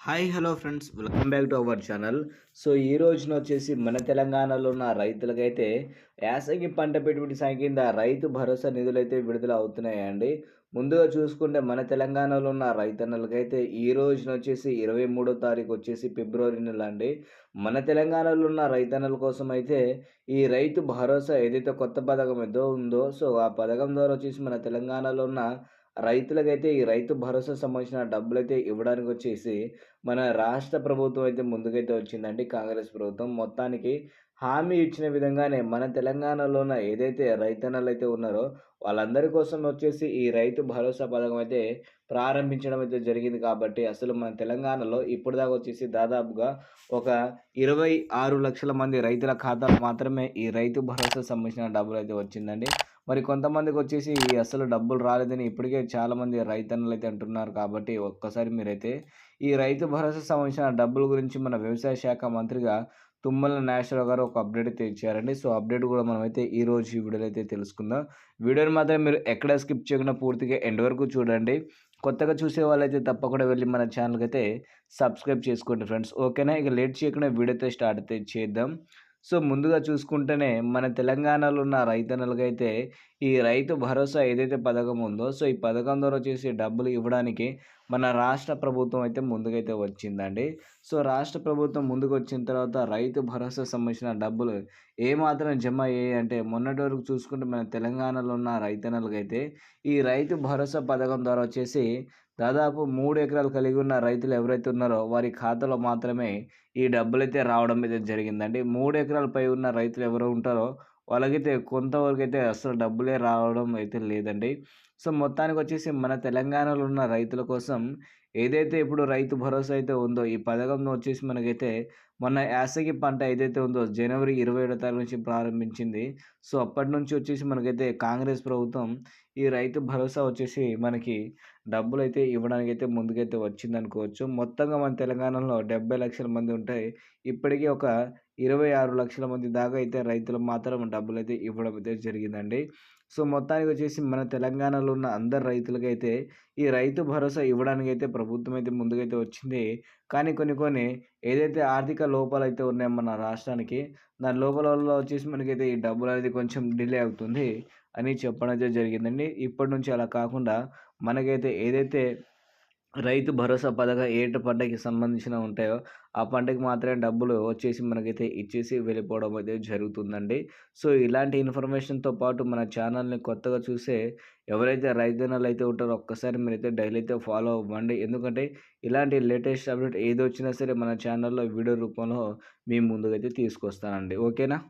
Hi hello friends welcome back to our channel so ఈ రోజున వచ్చేసి మన తెలంగాణలో ఉన్న రైతులకైతే యాసంగి పంట పెట్టుబడి సాయం కింద రైతు భరోసా నిధులైతే విడుదల అవుతున్నాయండి. ముందుగా చూసుకుంటే మన తెలంగాణలో ఉన్న రైతన్నలకైతే ఈ రోజున వచ్చేసి ఇరవై మూడో తారీఖు వచ్చేసి ఫిబ్రవరి నెల అండి. మన తెలంగాణలో ఉన్న రైతన్నల కోసం అయితే ఈ రైతు భరోసా ఏదైతే కొత్త పథకం ఏదో ఉందో సో ఆ పథకం ద్వారా వచ్చేసి మన తెలంగాణలో ఉన్న రైతులకైతే ఈ రైతు భరోసా సంబంధించిన డబ్బులైతే ఇవ్వడానికి వచ్చేసి మన రాష్ట్ర ప్రభుత్వం అయితే ముందుకైతే వచ్చిందండి కాంగ్రెస్ ప్రభుత్వం. మొత్తానికి హామీ ఇచ్చిన విధంగానే మన తెలంగాణలోన ఏదైతే రైతన్నలు అయితే ఉన్నారో వాళ్ళందరి కోసం వచ్చేసి ఈ రైతు భరోసా పథకం అయితే ప్రారంభించడం అయితే జరిగింది కాబట్టి అసలు మన తెలంగాణలో ఇప్పుడు దాకా వచ్చేసి దాదాపుగా ఒక ఇరవై ఆరు లక్షల మంది రైతుల ఖాతాలో మాత్రమే ఈ రైతు భరోసా సంబంధించిన డబ్బులు అయితే వచ్చిందండి. మరి కొంతమందికి వచ్చేసి అసలు డబ్బులు రాలేదని ఇప్పటికే చాలామంది రైతన్నలు అయితే అంటున్నారు కాబట్టి ఒక్కసారి మీరైతే ఈ రైతు భరోసా సంబంధించిన డబ్బుల గురించి మన వ్యవసాయ శాఖ మంత్రిగా తుమ్మల నాగేశ్వరరావు గారు ఒక అప్డేట్ అయితే ఇచ్చారండి. సో అప్డేట్ కూడా మనమైతే ఈ రోజు ఈ వీడియోలో అయితే తెలుసుకుందాం. వీడియోని మాత్రం మీరు ఎక్కడ స్కిప్ చేయకుండా పూర్తిగా ఎండ్ వరకు చూడండి. కొత్తగా చూసే వాళ్ళైతే తప్పకుండా వెళ్ళి మన ఛానల్కి అయితే సబ్స్క్రైబ్ చేసుకోండి ఫ్రెండ్స్. ఓకేనా? ఇక లేట్ చేయకుండా వీడియో అయితే స్టార్ట్ అయితే చేద్దాం. సో ముందుగా చూసుకుంటేనే మన తెలంగాణలో ఉన్న రైతన్నలకైతే ఈ రైతు భరోసా ఏదైతే పథకం ఉందో సో ఈ పథకం ద్వారా వచ్చేసి డబ్బులు ఇవ్వడానికి మన రాష్ట్ర ప్రభుత్వం అయితే ముందుకైతే వచ్చిందండి. సో రాష్ట్ర ప్రభుత్వం ముందుకు వచ్చిన తర్వాత రైతు భరోసా సంబంధించిన డబ్బులు ఏమాత్రం జమ అయ్యాయి అంటే మొన్నటి వరకు చూసుకుంటే మన తెలంగాణలో ఉన్న రైతన్నలకైతే ఈ రైతు భరోసా పథకం ద్వారా వచ్చేసి దాదాపు మూడు ఎకరాలు కలిగి ఉన్న రైతులు ఎవరైతే ఉన్నారో వారి ఖాతాలో మాత్రమే ఈ డబ్బులు అయితే రావడం అయితే జరిగిందండి. మూడు ఎకరాలపై ఉన్న రైతులు ఎవరు ఉంటారో వాళ్ళకైతే కొంతవరకు అయితే అసలు డబ్బులే రావడం అయితే లేదండి. సో మొత్తానికి వచ్చేసి మన తెలంగాణలో ఉన్న రైతుల కోసం ఏదైతే ఇప్పుడు రైతు భరోసా అయితే ఉందో ఈ పథకం వచ్చేసి మనకైతే మొన్న యాసగి పంట ఏదైతే ఉందో జనవరి ఇరవై ఏడో తారీఖు నుంచి ప్రారంభించింది. సో అప్పటి నుంచి వచ్చేసి మనకైతే కాంగ్రెస్ ప్రభుత్వం ఈ రైతు భరోసా వచ్చేసి మనకి డబ్బులు అయితే ఇవ్వడానికి అయితే ముందుకైతే వచ్చింది అనుకోవచ్చు మొత్తంగా మన తెలంగాణలో డెబ్బై లక్షల మంది ఉంటాయి ఇప్పటికీ ఒక ఇరవై ఆరు లక్షల మంది దాకా అయితే రైతులు మాత్రం డబ్బులు అయితే ఇవ్వడం అయితే జరిగిందండి. సో మొత్తానికి వచ్చేసి మన తెలంగాణలో ఉన్న అందరు రైతులకైతే ఈ రైతు భరోసా ఇవ్వడానికి అయితే ప్రభుత్వం అయితే ముందుకైతే వచ్చింది. కానీ కొన్ని కొన్ని ఏదైతే ఆర్థిక లోపాలు అయితే ఉన్నాయో మన రాష్ట్రానికి దాని లోపల వచ్చేసి మనకైతే ఈ డబ్బులు అనేది కొంచెం డిలే అవుతుంది అని చెప్పడం అయితే జరిగిందండి. ఇప్పటి నుంచి అలా కాకుండా మనకైతే ఏదైతే రైతు భరోసా పథకం ఏట పంటకి సంబంధించిన ఉంటాయో ఆ పంటకి మాత్రమే డబ్బులు వచ్చేసి మనకైతే ఇచ్చేసి వెళ్ళిపోవడం అయితే జరుగుతుందండి. సో ఇలాంటి ఇన్ఫర్మేషన్తో పాటు మన ఛానల్ని కొత్తగా చూసే ఎవరైతే రైతన్నలు అయితే ఉంటారో ఒక్కసారి మీరైతే డైలీ అయితే ఫాలో అవ్వండి. ఎందుకంటే ఇలాంటి లేటెస్ట్ అప్డేట్ ఏది వచ్చినా సరే మన ఛానల్లో వీడియో రూపంలో మీ ముందుకైతే తీసుకొస్తానండి. ఓకేనా?